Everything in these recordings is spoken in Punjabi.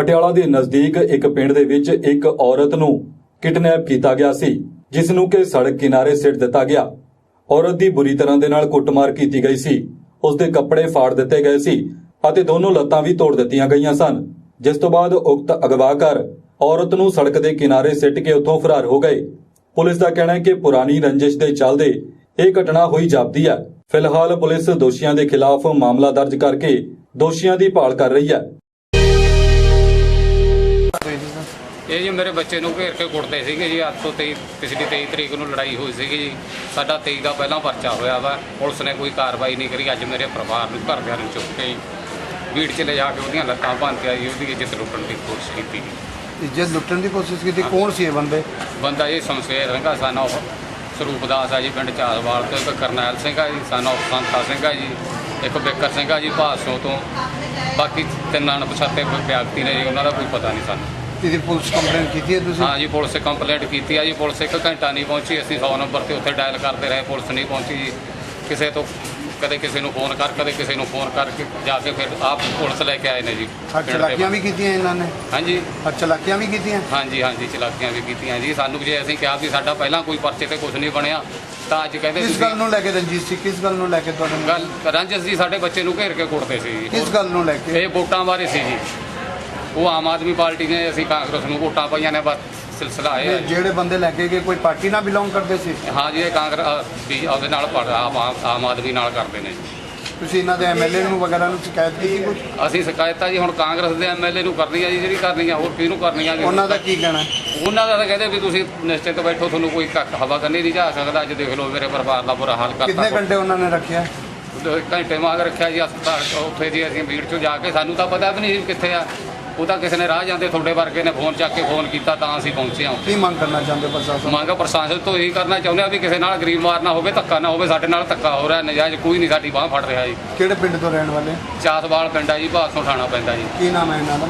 ਪਟਿਆਲਾ ਦੇ ਨਜ਼ਦੀਕ ਇੱਕ ਪਿੰਡ ਦੇ ਵਿੱਚ ਇੱਕ ਔਰਤ ਨੂੰ ਕਿਡਨੈਪ ਕੀਤਾ ਗਿਆ ਸੀ, ਜਿਸ ਨੂੰ ਕਿ ਸੜਕ ਕਿਨਾਰੇ ਸਿੱਟ ਦਿੱਤਾ ਗਿਆ। ਔਰਤ ਦੀ ਬੁਰੀ ਤਰ੍ਹਾਂ ਦੇ ਨਾਲ ਕੁੱਟਮਾਰ ਕੀਤੀ ਗਈ ਸੀ। ਉਸ ਦੇ ਕੱਪੜੇ ਫਾੜ ਦਿੱਤੇ ਗਏ ਸੀ ਅਤੇ ਦੋਨੋਂ ਲੱਤਾਂ ਵੀ ਤੋੜ ਦਿੱਤੀਆਂ ਗਈਆਂ ਸਨ। ਜਿਸ ਤੋਂ ਬਾਅਦ ਉਕਤ ਅਗਵਾਕਾਰ ਔਰਤ ਨੂੰ ਸੜਕ ਦੇ ਕਿਨਾਰੇ ਸਿੱਟ ਕੇ ਉੱਥੋਂ ਫਰਾਰ ਹੋ ਗਏ। ਪੁਲਿਸ ਦਾ ਕਹਿਣਾ ਹੈ ਕਿ ਪੁਰਾਣੀ ਰੰਜਿਸ਼ ਦੇ ਚੱਲਦੇ ਇਹ ਘਟਨਾ ਹੋਈ ਜਾਪਦੀ ਹੈ। ਫਿਲਹਾਲ ਪੁਲਿਸ ਦੋਸ਼ੀਆਂ ਦੇ ਖਿਲਾਫ ਮਾਮਲਾ ਦਰਜ ਕਰਕੇ ਦੋਸ਼ੀਆਂ ਦੀ ਭਾਲ ਕਰ ਰਹੀ ਹੈ। ਇਹ ਜੀ ਮੇਰੇ ਬੱਚੇ ਨੂੰ ਘੇਰ ਕੇ ਕੁੱਟਦੇ ਸੀਗੇ ਜੀ ਅੱਜ ਤੋਂ 23 ਪਿਛਲੀ 23 ਤਰੀਕ ਨੂੰ ਲੜਾਈ ਹੋਈ ਸੀਗੀ ਜੀ। ਸਾਡਾ 23 ਦਾ ਪਹਿਲਾਂ ਪਰਚਾ ਹੋਇਆ ਵਾ। ਪੁਲਿਸ ਨੇ ਕੋਈ ਕਾਰਵਾਈ ਨਹੀਂ ਕਰੀ। ਅੱਜ ਮੇਰੇ ਪਰਿਵਾਰ ਨੂੰ ਘਰਦਿਆਂ ਨੂੰ ਚੁੱਕ ਕੇ ਵੀੜ 'ਚ ਲੈ ਜਾ ਕੇ ਉਹਦੀਆਂ ਲੱਤਾਂ ਭੰਨਤੀਆਂ ਜੀ ਉਹਦੀ ਇੱਜ਼ਤ ਲੁੱਟਣ ਦੀ ਕੋਸ਼ਿਸ਼ ਕੀਤੀ ਜੀ। ਇੱਜ਼ਤ ਲੁੱਟਣ ਦੀ ਕੋਸ਼ਿਸ਼ ਕੀਤੀ ਕੌਣ ਸੀ ਇਹ ਬੰਦੇ? ਬੰਦਾ ਇਹ ਸ਼ਮਸ਼ੇਰ ਰੰਗਾ ਸਾਨਾ ਸਰੂਪ ਦਾਸ ਆ ਜੀ ਪਿੰਡ ਚਾਸਵਾਲ ਤੋਂ। ਇੱਕ ਕਰਨੈਲ ਸਿੰਘ ਆ ਜੀ ਸਾਨਾ ਸੰਤਾ ਸਿੰਘ ਆ ਜੀ। ਇੱਕ ਬਿੱਕਰ ਸਿੰਘ ਆ ਜੀ ਭਾਸੋਂ ਤੋਂ। ਬਾਕੀ ਤਿੰਨਾਂ ਅਣਪਛਾਤੇ ਵਿਅਕਤੀ ਨੇ ਜੀ ਉਹਨਾਂ ਦਾ ਕੋਈ ਪਤਾ ਨਹੀਂ ਸਾਨੂੰ। ਇਹਦੀ ਪੁਲਿਸ ਕੰਪਲੇਂਟ ਕੀਤੀ ਹੈ ਤੁਸੀਂ? ਹਾਂ ਜੀ ਪੁਲਿਸ ਕੰਪਲੇਂਟ ਕੀਤੀ ਆ ਜੀ ਪੁਲਿਸ ਇੱਕ ਘੰਟਾ ਨਹੀਂ ਪਹੁੰਚੀ ਅਸੀਂ 100 ਨੰਬਰ ਤੇ ਉੱਥੇ ਡਾਇਲ ਕਰਦੇ ਰਹੇ ਪੁਲਿਸ ਨਹੀਂ ਪਹੁੰਚੀ ਜੀ। ਕਿਸੇ ਤੋਂ ਕਦੇ ਕਿਸੇ ਨੂੰ ਫੋਨ ਕਰ ਕਦੇ ਕਿਸੇ ਨੂੰ ਫੋਨ ਕਰਕੇ ਜਾ ਕੇ ਫਿਰ ਆਪ ਪੁਲਿਸ ਲੈ ਕੇ ਆਏ ਨੇ ਜੀ। ਹਰ ਪਿੰਡ ਦੇ ਚਲਾਕੀਆਂ ਵੀ ਕੀਤੀਆਂ ਇਹਨਾਂ ਨੇ? ਹਾਂਜੀ ਹਰ ਚਲਾਕੀਆਂ ਵੀ ਕੀਤੀਆਂ? ਹਾਂਜੀ ਹਾਂਜੀ ਚਲਾਕੀਆਂ ਵੀ ਕੀਤੀਆਂ ਜੀ। ਸਾਨੂੰ ਜੇ ਅਸੀਂ ਕਿਹਾ ਵੀ ਸਾਡਾ ਪਹਿਲਾਂ ਕੋਈ ਪਰਚੇ ਤੇ ਕੁਝ ਨਹੀਂ ਬਣਿਆ ਤਾਂ ਅੱਜ ਕਹਿੰਦੇ ਕਿਸ ਗੱਲ ਨੂੰ ਲੈ ਕੇ ਰੰਜੀਤ ਸੀ ਕਿਸ ਗੱਲ ਨੂੰ ਲੈ ਕੇ ਤੁਹਾਡੇ ਨਾਲ? ਗੱਲ ਰੰਜਸ ਜੀ ਸਾਡੇ ਬੱਚੇ ਨੂੰ ਘੇਰ ਕੇ ਕੁੱਟਦੇ ਸੀ ਜੀ। ਕਿਸ ਗੱਲ ਨੂੰ ਲੈ ਕੇ? ਇਹ ਵੋਟਾਂ ਬਾਰੇ ਸੀ ਜੀ। ਉਹ ਆਮ ਆਦਮੀ ਪਾਰਟੀ ਨੇ ਅਸੀਂ ਕਾਂਗਰਸ ਨੂੰ ਵੋਟਾਂ ਪਾਈਆਂ ਨੇ ਬਸ ਸਿਲਸਿਲਾ ਹੈ। ਇਹ ਜਿਹੜੇ ਬੰਦੇ ਲੈ ਕੇ ਗਏ ਕੋਈ ਪਾਰਟੀ ਨਾਲ ਬਿਲੋਂਗ ਕਰਦੇ ਸੀ? ਹਾਂ ਜੀ ਇਹ ਕਾਂਗਰਸ ਵੀ ਉਹਦੇ ਨਾਲ ਪੜ ਆਮ ਆਮ ਆਦਮੀ ਨਾਲ ਕਰਦੇ ਨੇ। ਜੀ ਤੁਸੀਂ ਇਹਨਾਂ ਦੇ ਐਮਐਲਏ ਨੂੰ ਵਗੈਰਾ ਨੂੰ ਸ਼ਿਕਾਇਤ ਕੀਤੀ ਕੁਝ ਅਸੀਂ ਸ਼ਿਕਾਇਤਾਂ ਜੀ ਹੁਣ ਕਾਂਗਰਸ ਦੇ ਐਮਐਲਏ ਨੂੰ ਕਰਨੀ ਆ ਜੀ ਜਿਹੜੀ ਕਰਨੀ ਆ ਹੋਰ ਕਿਹਨੂੰ ਕਰਨੀ ਆ ਜੀ? ਉਹਨਾਂ ਦਾ ਕੀ ਕਹਿਣਾ? ਉਹਨਾਂ ਦਾ ਤਾਂ ਕਹਿੰਦੇ ਵੀ ਤੁਸੀਂ ਨਿਸ਼ਚਿਤ ਬੈਠੋ ਤੁਹਾਨੂੰ ਕੋਈ ਕੱਖ ਹਵਾ ਕਰਨੀ ਨਹੀਂ ਜਾ ਸਕਦਾ। ਅੱਜ ਦੇਖ ਲਓ ਮੇਰੇ ਪਰਿਵਾਰ ਦਾ ਬੁਰਾ ਹਾਲ ਕਿੰਨੇ ਕਰਤਾ ਘੰਟੇ ਉਹਨਾਂ ਨੇ ਰੱਖਿਆ? ਘੰਟੇ ਮਾਗ ਰੱਖਿਆ ਜੀ ਹਸਪਤਾਲ ਉੱਥੇ ਜੀ ਅਸੀਂ ਭੀੜ 'ਚੋਂ ਜਾ ਕੇ ਸਾਨੂੰ ਤਾਂ ਪਤਾ ਵੀ ਨਹੀਂ ਕਿੱਥੇ ਆ। ਉਹ ਤਾਂ ਕਿਸੇ ਨੇ ਰਾਹ ਜਾਂਦੇ ਤੁਹਾਡੇ ਵਰਗੇ ਨੇ ਫੋਨ ਚੱਕ ਕੇ ਫੋਨ ਕੀਤਾ ਤਾਂ ਅਸੀਂ ਪਹੁੰਚੇ ਹਾਂ। ਕੀ ਮੰਗ ਕਰਨਾ ਚਾਹੁੰਦੇ ਪ੍ਰਸ਼ਾਸਨ? ਮੰਗ ਪ੍ਰਸ਼ਾਸਨ ਤੋਂ ਇਹੀ ਕਰਨਾ ਚਾਹੁੰਦੇ ਆ ਵੀ ਕਿਸੇ ਨਾਲ ਗਰੀਬ ਮਾਰ ਨਾ ਹੋਵੇ ਧੱਕਾ ਨਾ ਹੋਵੇ ਸਾਡੇ ਨਾਲ ਧੱਕਾ ਹੋ ਰਿਹਾ ਨਜਾਇਜ਼ ਕੋਈ ਨਹੀਂ ਸਾਡੀ ਬਾਹ ਫੜ ਰਿਹਾ ਜੀ। ਕਿਹੜੇ ਪਿੰਡ ਤੋਂ ਰਹਿਣ ਵਾਲੇ? ਚਾਸਵਾਲ ਪਿੰਡ ਆ ਜੀ ਭਾਸੋਂ ਠਾਣਾ ਪੈਂਦਾ ਜੀ। ਕੀ ਨਾਮ ਹੈ ਇਹਨਾਂ ਦਾ?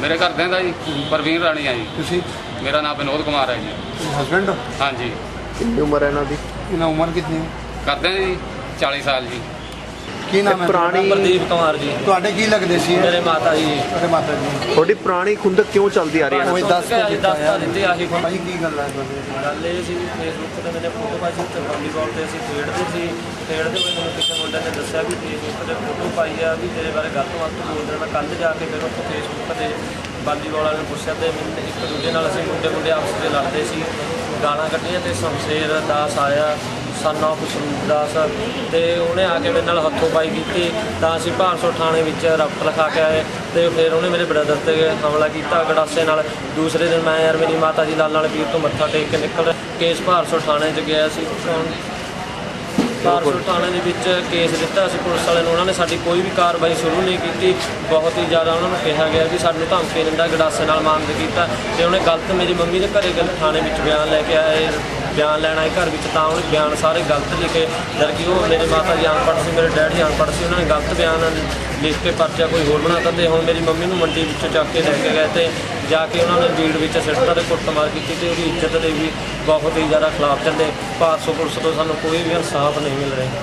ਮੇਰੇ ਘਰਦਿਆਂ ਦਾ ਜੀ ਪ੍ਰਵੀਨ ਰਾਣੀ ਆ ਜੀ। ਤੁਸੀਂ? ਮੇਰਾ ਨਾਮ ਵਿਨੋਦ ਕੁਮਾਰ ਹੈ ਜੀ। ਹਸਬੰਡ ਹਾਂਜੀ। ਕਿੰਨੀ ਉਮਰ ਹੈ ਇਹਨਾਂ ਦੀ? ਇਹਨਾਂ ਉਮਰ ਕਿੰਨੀ ਹੈ? ਕਰਦੇ ਆ ਜੀ 40 ਸਾਲ ਜੀ। ਕੀ ਨਾਮ ਹੈ? ਪੁਰਾਣੀ ਪ੍ਰਦੀਪ ਕੁਮਾਰ ਜੀ। ਤੁਹਾਡੇ ਕੀ ਲੱਗਦੇ ਸੀ? ਮੇਰੇ ਮਾਤਾ ਜੀ। ਤੁਹਾਡੇ ਮਾਤਾ ਜੀ। ਤੁਹਾਡੀ ਪੁਰਾਣੀ ਖੁੰਦਕ ਕਿਉਂ ਚੱਲਦੀ ਆ ਰਹੀ ਹੈ? ਕੋਈ ਦੱਸ ਕੇ ਕੇ ਦੱਸ ਤਾਂ ਦਿੱਤੇ ਆਹੀ ਭਾਈ ਕੀ ਗੱਲ ਹੈ ਤੁਹਾਡੇ? ਗੱਲ ਇਹ ਸੀ ਫੇਸਬੁੱਕ ਤੇ ਮੈਨੇ ਫੋਟੋ ਪਾਈ ਸੀ ਤੇ ਵਾਲੀਬਾਲ ਤੇ ਅਸੀਂ ਖੇਡਦੇ ਸੀ। ਖੇਡਦੇ ਹੋਏ ਮੈਨੂੰ ਕਿਸੇ ਮੁੰਡੇ ਨੇ ਦੱਸਿਆ ਵੀ ਫੇਸਬੁੱਕ ਤੇ ਫੋਟੋ ਪਾਈ ਆ ਵੀ ਤੇਰੇ ਬਾਰੇ ਗਲਤ ਵਕਤ ਬੋਲਦੇ ਨੇ ਮੈਂ ਕੱਲ ਜਾ ਕੇ ਫਿਰ ਉੱਥੇ ਫੇਸਬੁੱਕ ਤੇ ਵਾਲੀਬਾਲ ਵਾਲੇ ਨੂੰ ਪੁੱਛਿਆ ਤੇ ਮੈਨੂੰ ਇੱਕ ਦੂਜੇ ਨਾਲ ਅਸੀਂ ਮੁੰਡੇ ਮੁੰਡੇ ਆਪਸ ਵਿੱਚ ਲੜਦੇ ਸੀ। ਗਾਲਾਂ ਕੱਢੀਆਂ ਤੇ ਸ਼ਮਸ਼ੇਰ ਦਾਸ ਆਇਆ। ਸਨ ਆਫ ਸਰੂਪ ਦਾਸ ਤੇ ਉਹਨੇ ਆ ਕੇ ਮੇਰੇ ਨਾਲ ਹੱਥੋਂ ਪਾਈ ਕੀਤੀ। ਤਾਂ ਅਸੀਂ ਭਾਰਸੋ ਥਾਣੇ ਵਿੱਚ ਰਫਟ ਲਿਖਾ ਕੇ ਆਏ ਤੇ ਫਿਰ ਉਹਨੇ ਮੇਰੇ ਬ੍ਰਦਰ ਤੇ ਹਮਲਾ ਕੀਤਾ ਗੜਾਸੇ ਨਾਲ। ਦੂਸਰੇ ਦਿਨ ਮੈਂ ਯਾਰ ਮੇਰੀ ਮਾਤਾ ਜੀ ਲਾਲ ਨਾਲ ਵੀਰ ਤੋਂ ਮੱਥਾ ਟੇਕ ਕੇ ਨਿਕਲ ਕੇਸ ਭਾਰਸੋ ਥਾਣੇ 'ਚ ਗਿਆ ਸੀ। ਭਾਰਸੋ ਥਾਣੇ ਦੇ ਵਿੱਚ ਕੇਸ ਦਿੱਤਾ ਸੀ ਪੁਲਿਸ ਵਾਲਿਆਂ ਨੂੰ। ਉਹਨਾਂ ਨੇ ਸਾਡੀ ਕੋਈ ਵੀ ਕਾਰਵਾਈ ਸ਼ੁਰੂ ਨਹੀਂ ਕੀਤੀ। ਬਹੁਤ ਹੀ ਜ਼ਿਆਦਾ ਉਹਨਾਂ ਨੂੰ ਕਿਹਾ ਗਿਆ ਕਿ ਸਾਨੂੰ ਧਮਕੀ ਦਿੰਦਾ ਗੜਾਸੇ ਨਾਲ ਮਾਰਦ ਕੀਤਾ ਤੇ ਉਹਨੇ ਗਲਤ ਮੇਰੀ ਮੰਮੀ ਦੇ ਘਰੇ ਗਲ ਥਾਣੇ ਵਿੱਚ ਬਿਆਨ ਲੈ ਕੇ ਆਏ। ਬਿਆਨ ਲੈਣ ਆਏ ਘਰ ਵਿੱਚ ਤਾਂ ਉਹਨੇ ਬਿਆਨ ਸਾਰੇ ਗਲਤ ਲਿਖੇ ਜਦ ਕਿ ਉਹ ਮੇਰੇ ਮਾਤਾ ਜੀ ਅਨਪੜ੍ਹ ਸੀ, ਮੇਰੇ ਡੈਡੀ ਅਨਪੜ੍ਹ ਸੀ, ਉਹਨਾਂ ਨੇ ਗਲਤ ਬਿਆਨ ਲਿਖ ਕੇ ਪਰਚਾ ਕੋਈ ਹੋਰ ਬਣਾ ਤੇ ਹੁਣ ਮੇਰੀ ਮੰਮੀ ਨੂੰ ਮੰਡੀ ਵਿੱਚੋਂ ਚੱਕ ਕੇ ਲੈ ਕੇ ਗਏ ਤੇ ਜਾ ਕੇ ਉਹਨਾਂ ਨੇ ਭੀੜ ਵਿੱਚ ਸਿੱਟਾ ਤੇ ਕੁੱਟਮਾਰ ਕੀਤੀ ਤੇ ਉਹਦੀ ਇੱਜ਼ਤ ਦੇ ਵੀ ਬਹੁਤ ਹੀ ਜ਼ਿਆਦਾ ਖਿਲਾਫ ਚੱਲੇ। ਭਾਰਸੋ ਪੁਲਿਸ ਤੋਂ ਸਾਨੂੰ ਕੋਈ ਵੀ ਇਨਸਾਫ ਨਹੀਂ ਮਿਲ ਰਿਹਾ।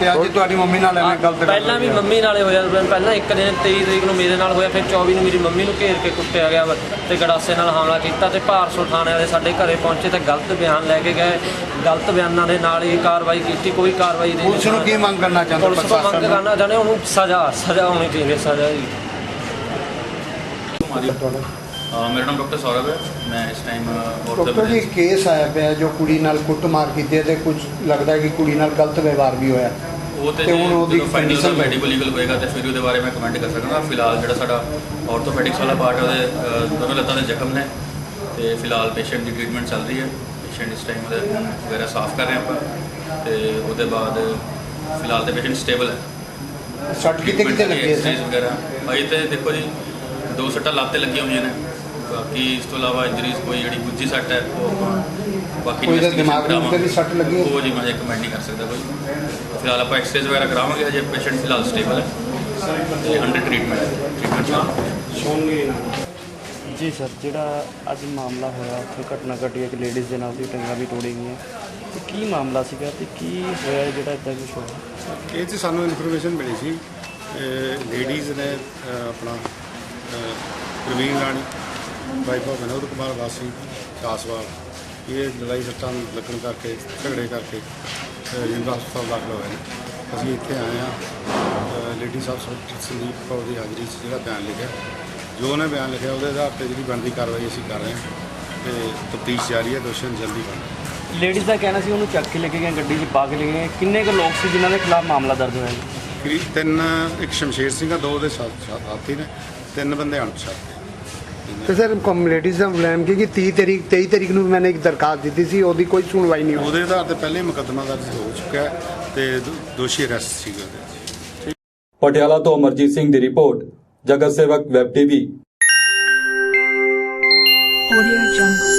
ਤੇ ਅੱਜ ਤੁਹਾਡੀ ਮੰਮੀ ਨਾਲ ਐਵੇਂ ਗਲਤ ਪਹਿਲਾਂ ਵੀ ਮੰਮੀ ਨਾਲੇ ਹੋਇਆ ਪਹਿਲਾਂ ਇੱਕ ਦਿਨ 23 ਤਰੀਕ ਨੂੰ ਮੇਰੇ ਨਾਲ ਹੋਇਆ ਫਿਰ 24 ਨੂੰ ਮੇਰੀ ਮੰਮੀ ਨੂੰ ਘੇਰ ਕੇ ਕੁੱਟਿਆ ਗਿਆ ਵਾ ਤੇ ਗੜਾਸੇ ਨਾਲ ਹਮਲਾ ਕੀਤਾ ਤੇ ਭਾਰਸੋ ਥਾਣੇ ਵਾਲੇ ਸਾਡੇ ਘਰੇ ਪਹੁੰਚੇ ਤੇ ਗਲਤ ਬਿਆਨ ਲੈ ਕੇ ਗਏ। ਗਲਤ ਬਿਆਨਾਂ ਦੇ ਨਾਲ ਹੀ ਕਾਰਵਾਈ ਕੀਤੀ ਕੋਈ ਕਾਰਵਾਈ ਨਹੀਂ ਪੁਲਿਸ ਨੂੰ ਕੀ ਮੰਗ ਕਰਨਾ ਚਾਹੁੰਦੇ ਪੁਲਿਸ ਤੋਂ ਮੰਗ ਕਰਨਾ ਚਾਹੁੰਦੇ ਉਹਨੂੰ ਸਜ਼ਾ ਸਜ਼ਾ ਹੋਣੀ ਚਾਹੀਦੀ ਹੈ, ਸਜ਼ਾ ਜੀ। ਮੇਰਾ ਨਾਮ ਡਾਕਟਰ ਸੌਰਵ ਹੈ। ਮੈਂ ਇਸ ਟਾਈਮ ਡਾਕਟਰ ਜੀ ਕੇਸ ਆਇਆ ਪਿਆ ਜੋ ਕੁੜੀ ਨਾਲ ਕੁੱਟਮਾਰ ਕੀਤੀ ਹੈ ਤੇ ਕੁਝ ਲੱਗਦਾ ਹੈ ਕਿ ਕੁੜੀ ਨਾਲ ਗਲਤ ਵਿਵਹਾਰ ਵੀ ਹੋਇਆ। ਉਹ ਤੇ ਹੁਣ ਉਹਦੀ ਫਾਈਨਲ condition- ਮੈਡੀਕਲ ਲੀਗਲ ਹੋਏਗਾ ਤੇ ਫਿਰ ਉਹਦੇ ਬਾਰੇ ਮੈਂ ਕਮੈਂਟ ਕਰ ਸਕਦਾ। ਫਿਲਹਾਲ ਜਿਹੜਾ ਸਾਡਾ ਆਰਥੋਪੈਡਿਕਸ ਵਾਲਾ ਪਾਰਟ ਉਹਦੇ ਦੋਨੋਂ ਲੱਤਾਂ ਦੇ ਜ਼ਖਮ ਨੇ ਤੇ ਫਿਲਹਾਲ ਪੇਸ਼ੈਂਟ ਦੀ ਟ੍ਰੀਟਮੈਂਟ ਚੱਲ ਰਹੀ ਹੈ। ਪੇਸ਼ੈਂਟ ਇਸ ਟਾਈਮ ਉਹਦੇ ਵਗੈਰਾ ਸਾਫ਼ ਕਰ ਰਹੇ ਹਾਂ ਆਪਾਂ ਤੇ ਉਹਦੇ ਬਾਅਦ ਫਿਲਹਾਲ ਤੇ ਪੇਸ਼ੈਂਟ ਸਟੇਬਲ ਹੈ। ਸੱਟ ਕਿਤੇ ਕਿਤੇ ਲੱਗੀ ਹੈ ਵਗੈਰਾ। ਭਾਈ ਤੇ ਦੇਖੋ ਜੀ ਦੋ ਸੱਟਾਂ ਲੱਤ ਤੇ ਲੱਗੀਆਂ ਹੋਈਆਂ ਨੇ। ਬਾਕੀ ਇਸ ਤੋਂ ਇਲਾਵਾ ਇੰਜਰੀਜ਼ ਕੋਈ ਜਿਹੜੀ ਗੁੱਜੀ ਸੱਟ ਹੈ ਉਹ ਬਾਕੀ ਕੋਈ investigation ਦਿਮਾਗ ਨੂੰ ਵੀ ਸੱਟ ਲੱਗੀ ਹੈ? ਉਹ ਜੀ ਮੈਂ ਕਮੈਂਟ ਨਹੀਂ ਕਰ ਸਕਦਾ ਕੋਈ। ਫਿਲਹਾਲ ਆਪਾਂ ਐਕਸਰਸਾਈਜ਼ ਵਗੈਰਾ ਕਰਾਵਾਂਗੇ ਅਜੇ ਪੇਸ਼ੈਂਟ ਫਿਲਹਾਲ ਸਟੇਬਲ ਹੈ। ਤੇ ਅੰਡਰ ਟ੍ਰੀਟਮੈਂਟ ਹੈ ਟ੍ਰੀਟਮੈਂਟ ਚੱਲ ਰਿਹਾ ਜੀ ਸਰ ਜਿਹੜਾ ਅੱਜ ਮਾਮਲਾ ਹੋਇਆ ਉੱਥੇ ਘਟਨਾ ਘਟੀ ਇੱਕ ਲੇਡੀਜ਼ ਦੇ ਨਾਲ ਦੀ ਟੰਗਾ ਵੀ ਤੋੜੀ ਗਈਆਂ। ਤੇ ਕੀ ਮਾਮਲਾ ਸੀਗਾ ਤੇ ਕੀ ਹੋਇਆ ਜਿਹੜਾ ਇਦਾਂ ਕੁਝ ਹੋਇਆ ਇਹ 'ਚ ਸਾਨੂੰ ਇਨਫੋਰਮੇਸ਼ਨ ਮਿਲੀ ਸੀ ਲੇਡੀਜ਼ ਨੇ ਆਪਣਾ ਪ੍ਰਵੀਨ ਰਾਣੀ ਵਾਈਫ ਵਿਨੋਦ ਕੁਮਾਰ ਵਾਸੀ ਕਾਸਵਾਲ ਇਹ ਲੜਾਈ ਸੱਟਾਂ ਲੱਗਣ ਕਰਕੇ ਝਗੜੇ ਕਰਕੇ ਜਿੰਦਾ ਹਸਪਤਾਲ ਦਾਖਲ ਹੋਏ ਨੇ। ਅਸੀਂ ਇੱਥੇ ਆਏ ਆ ਲੇਡੀ ਸਾਹਿਬ ਸੰ- ਸੰਦੀਪ ਕੌਰ ਦੀ ਹਾਜ਼ਰੀ 'ਚ ਜਿਹੜਾ ਬਿਆਨ ਲਿਖਿਆ। ਜੋ ਉਹਨੇ ਬਿਆਨ ਲਿਖਿਆ ਉਹਦੇ ਆਧਾਰ ਤੇ ਜਿਹੜੀ ਬਣਦੀ ਕਾਰਵਾਈ ਅਸੀਂ ਕਰ ਰਹੇ ਹਾਂ ਤੇ ਤਫਤੀਸ਼ ਜਾਰੀ ਹੈ ਦੋਸ਼ੀਆਂ ਨੂੰ ਜਲਦੀ ਫੜਨਾ ਲੇਡੀਜ਼ ਦਾ ਕਹਿਣਾ ਸੀ ਉਹਨੂੰ ਚੱਕ ਕੇ ਲੈ ਕੇ ਗਏ ਗੱਡੀ 'ਚ ਪਾ ਕੇ ਲੈ ਕੇ ਗਏ। ਕਿੰਨੇ ਕੁ ਲੋਕ ਸੀ ਜਿਨ੍ਹਾਂ ਦੇ ਖਿਲਾਫ ਮਾਮਲਾ ਦਰਜ ਹੋਇਆ ਜੀ? ਕਰੀਬ ਤਿੰਨ ਇੱਕ ਸ਼ਮਸ਼ੇਰ ਸਿੰਘ ਆ ਦੋ ਦੇ ਸਾਥੀ ਨੇ ਤਿੰਨ ਬੰਦੇ ਅਣਪਛਾਤੇ। ਤੇ ਸਰ ਕਮਿਊਨਿਟੀਜ਼ ਦਾ ਬਲੇਮ ਕਿ 30 ਤਰੀਕ 23 ਤਰੀਕ ਨੂੰ ਮੈंने ਇੱਕ ਦਰਖਾਸਤ ਦਿੱਤੀ ਸੀ ਉਹਦੀ ਕੋਈ ਸੁਣਵਾਈ ਨਹੀਂ ਹੋਈ। ਉਹਦੇ ਆਧਾਰ ਤੇ ਪਹਿਲੇ ਹੀ ਮੁਕੱਦਮਾ ਦਰਜ ਹੋ ਚੁੱਕਾ ਹੈ ਤੇ ਦੋ- ਦੋਸ਼ੀ ਅਰੈਸਟ ਸੀਗਾ ਉਹਦੇ। ਪਟਿਆਲਾ ਤੋਂ ਅਮਰਜੀਤ ਸਿੰਘ ਦੀ ਰਿਪੋਰਟ ਜਗਤ ਸੇਵਕ ਵੈਬ ਟੀਵੀ। Audio Jungle.